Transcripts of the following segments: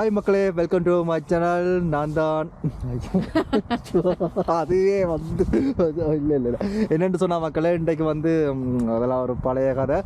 Hi மக்களே. Welcome to my channel நான் தான். அதுவே வந்து இல்லை இல்லை இல்லை. என்னென்னு சொன்னால் மக்களே இன்றைக்கு வந்து அதெல்லாம் ஒரு பழைய கதை.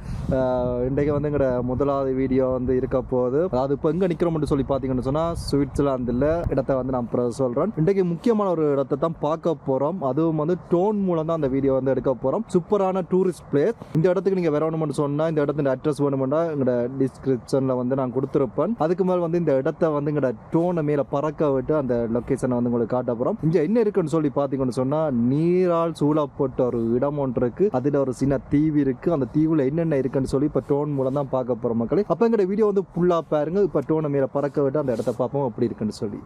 இன்றைக்கு வந்து எங்களோட முதலாவது வீடியோ வந்து இருக்க போகுது. அதாவது இப்போ எங்கே நிற்கிறோம்னு சொல்லி பார்த்தீங்கன்னு சொன்னால் சுவிட்சர்லாந்தில் இடத்த வந்து நான் அப்புறம் சொல்கிறேன் இன்றைக்கு முக்கியமான ஒரு இடத்தை தான் பார்க்க போகிறோம் அதுவும் வந்து டோன் மூலம் தான் அந்த வீடியோ வந்து எடுக்க போகிறோம் சூப்பரான டூரிஸ்ட் பிளேஸ். இந்த இடத்துக்கு நீங்கள் வரணும்னு சொன்னால் இந்த இடத்துல அட்ரஸ் வேணுமெண்டா எங்களோட டிஸ்கிரிப்ஷனில் வந்து நான் கொடுத்துருப்பேன். அதுக்கு மேலே வந்து இந்த இடத்த வந்து எங்களோட டோனை மேலே பறக்க விட்டு அந்த லொக்கேஷனை வந்து உங்களுக்கு காட்ட போகிறோம் இங்கே என்ன இருக்குன்னு சொல்லி பார்த்தீங்கன்னு சொன்னால் நீரால் சூழப்பட்ட ஒரு இடம் ஒன்று இருக்குது அதில் ஒரு சின்ன தீவு இருக்குது அந்த தீவில் என்னென்ன இருக்குன்னு சொல்லி இப்போ டோன் மூலம் தான் பார்க்க போகிறோம் மக்களே. அப்போ எங்களோட வீடியோ வந்து ஃபுல்லாக பாருங்க. இப்போ டோனை மேலே பறக்க விட்டு அந்த இடத்த பார்ப்போம். அப்படி இருக்குன்னு சொல்லி.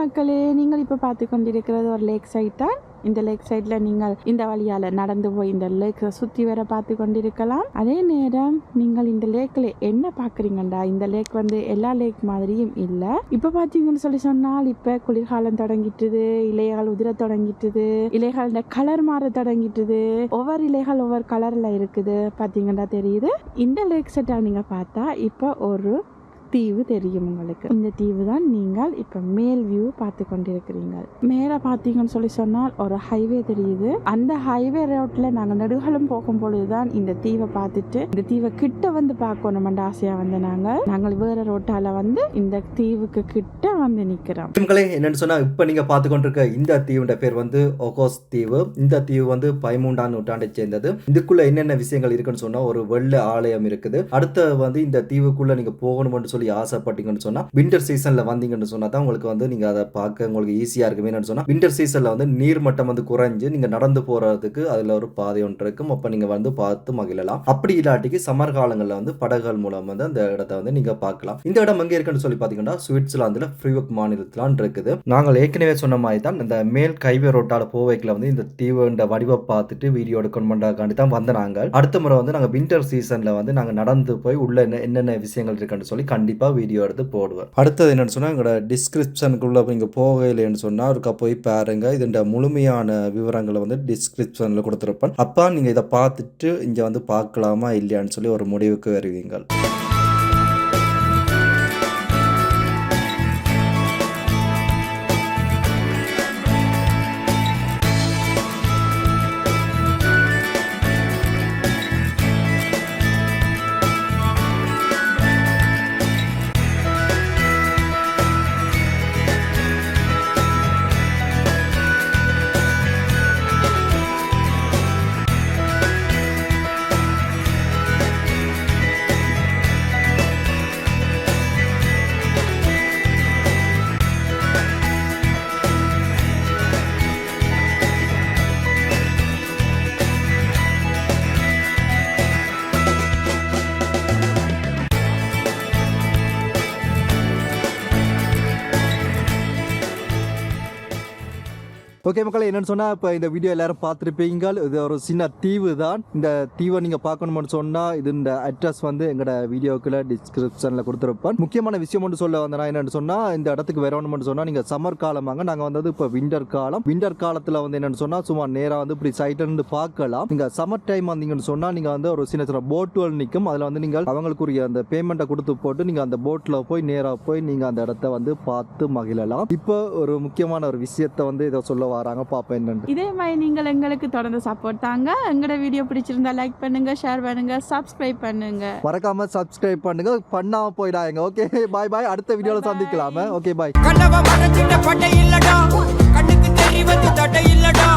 மக்களே நீங்கள் இப்போ பார்த்து கொண்டிருக்கிறது ஒரு லேக் சைட் தான். இந்த லேக் சைடில் நீங்கள் இந்த வழியால் நடந்து போய் இந்த லேக்கை சுற்றி வர பார்த்து கொண்டிருக்கலாம் அதே நேரம் நீங்கள் இந்த லேக்கில் என்ன பார்க்குறீங்கண்டா? இந்த லேக் வந்து எல்லா லேக் மாதிரியும் இல்லை. இப்போ பார்த்தீங்கன்னு சொல்லி சொன்னால் இப்போ குளிர்காலம் தொடங்கிட்டுது இலைகள் உதிர தொடங்கிட்டுது இலைகள் கலர் மாற தொடங்கிட்டுது. ஒவ்வொரு இலைகள் ஒவ்வொரு கலரில் இருக்குது. பார்த்தீங்கன்னா தெரியுது? இந்த லேக் செட்டை நீங்கள் பார்த்தா இப்போ ஒரு தீவு தெரியும் உங்களுக்கு. இந்த தீவு தான் நீங்கள் இப்போ மேல் வியூ பார்த்து கொண்டிருக்கிறீங்க மேலே பார்த்தீங்கன்னு சொல்லி சொன்னால் ஒரு ஹைவே தெரியுது. அந்த ஹைவே ரோட்டில் நாங்கள் நெடுகளும் போகும் பொழுதுதான் இந்த தீவை பார்த்துட்டு இந்த தீவை கிட்ட வந்து பார்க்கணுமெண்டு ஆசையாக வந்து நாங்கள் நாங்கள் வேற ரோட்டால வந்து இந்த தீவுக்கு கிட்ட வந்து நிற்கிறோம் என்னன்னு சொன்னால் இப்போ நீங்கள் பார்த்து கொண்டிருக்க இந்த தீவுட பேர் வந்து ஒகோஸ் தீவு. இந்த தீவு வந்து பதிமூன்றாம் நூற்றாண்டை சேர்ந்தது. இதுக்குள்ள என்னென்ன விஷயங்கள் இருக்குன்னு சொன்னால் ஒரு வெள்ள ஆலயம் இருக்குது. அடுத்த வந்து இந்த தீவுக்குள்ள நீங்கள் போகணும்னு சொல்லி ஆசைப்பட்டீங்கன்னு சொன்னால் வின்டர் சீசனில் வந்தீங்கன்னு சொன்னால் தான் உங்களுக்கு வந்து நீங்கள் அதை பார்க்க உங்களுக்கு ஈஸியாக இருக்குமே சொன்னால் வின்டர் சீசனில் வந்து நீர்மட்டம் வந்து குறைஞ்சு நீங்கள் நடந்து போகிறதுக்கு அதில் ஒரு பாதை ஒன்று இருக்கும். அப்போ நீங்கள் வந்து பார்த்து மகிழலாம். அப்படி இல்லாட்டிக்கு சமர் காலங்களில் வந்து படகுகள் மூலம் வந்து அந்த இடத்த வந்து நீங்கள் பார்க்கலாம். இந்த இடம் எங்கே இருக்குன்னு சொல்லி பார்த்தீங்கன்னா சுவிட்சர்லாந்தில் ஃப்ரீவக் மாநிலத்திலான் இருக்குது. நாங்கள் ஏற்கனவே சொன்ன மாதிரி தான் இந்த மேல் கைவே ரோட்டால போவைக்கில் வந்து இந்த தீவுன்ற வடிவை பார்த்துட்டு வீடியோ எடுக்கணுமெண்டாக்காண்டி தான் வந்த நாங்கள். அடுத்த முறை வந்து நாங்கள் வின்டர் சீசனில் வந்து நாங்கள் நடந்து போய் உள்ள என்ன என்னென்ன விஷயங்கள் இருக்குன்னு சொல்லி கண்டிப்பாக வீடியோ எடுத்து போடுவேன். அடுத்தது என்னென்னு சொன்னால் எங்களோட டிஸ்கிரிப்ஷனுக்குள்ளே நீங்கள் போகலைன்னு சொன்னால் ஒருக்கா போய் பாருங்க. இதோட முழுமையான விவரங்களை வந்து டிஸ்கிரிப்ஷனில் கொடுத்துருப்பேன். அப்போ நீங்கள் இதை பார்த்துட்டு இங்கே வந்து பார்க்கலாமா இல்லையான்னு சொல்லி ஒரு முடிவுக்கு வருவீங்கள். ஓகே மக்களே என்னன்னு சொன்னால் இப்போ இந்த வீடியோ எல்லாரும் பார்த்துருப்பீங்க இது ஒரு சின்ன தீவு தான். இந்த தீவை நீங்கள் பார்க்கணும்னு சொன்னால் இது இந்த அட்ரஸ் வந்து எங்களோட வீடியோக்குள்ள டிஸ்கிரிப்ஷனில் கொடுத்துருப்பேன். முக்கியமான விஷயம் ஒன்று சொல்ல வந்தேன்னா என்னன்னு சொன்னால் இந்த இடத்துக்கு வரணும்னு சொன்னால் நீங்கள் சம்மர் காலமாங்க நாங்கள் வந்தது இப்போ விண்டர் காலம். விண்டர் காலத்தில் வந்து என்னன்னு சொன்னால் சும்மா நேராக வந்து இப்படி சைட்ல இருந்து பார்க்கலாம். நீங்கள் சம்மர் டைம் வந்தீங்கன்னு சொன்னால் நீங்கள் வந்து ஒரு சின்ன சின்ன போட்டுகள் நிற்கும் அதில் வந்து நீங்கள் அவங்களுக்குரிய அந்த பேமெண்ட்டை கொடுத்து போட்டு நீங்கள் அந்த போட்டில் போய் நேராக போய் நீங்கள் அந்த இடத்த வந்து பார்த்து மகிழலாம். இப்போ ஒரு முக்கியமான ஒரு விஷயத்தை வந்து இதை சொல்ல வராங்க பார்ப்பேன் என்னன்னு. இதே மாதிரி நீங்கள் எங்களுக்கு தொடர்ந்து சப்போர்ட் தாங்க. எங்களோட வீடியோ பிடிச்சிருந்தா லைக் பண்ணுங்க ஷேர் பண்ணுங்க சப்ஸ்கிரைப் பண்ணுங்க. மறக்காம சப்ஸ்கிரைப் பண்ணுங்க. பண்ணாம போயிடாங்க ஓகே பாய் பாய் அடுத்த வீடியோல சந்திக்கலாமே. ஓகே பாய் கண்ணவ மனசிட்ட பட்டை இல்லடா. கண்ணுக்கு தெரிவது தடை இல்லடா.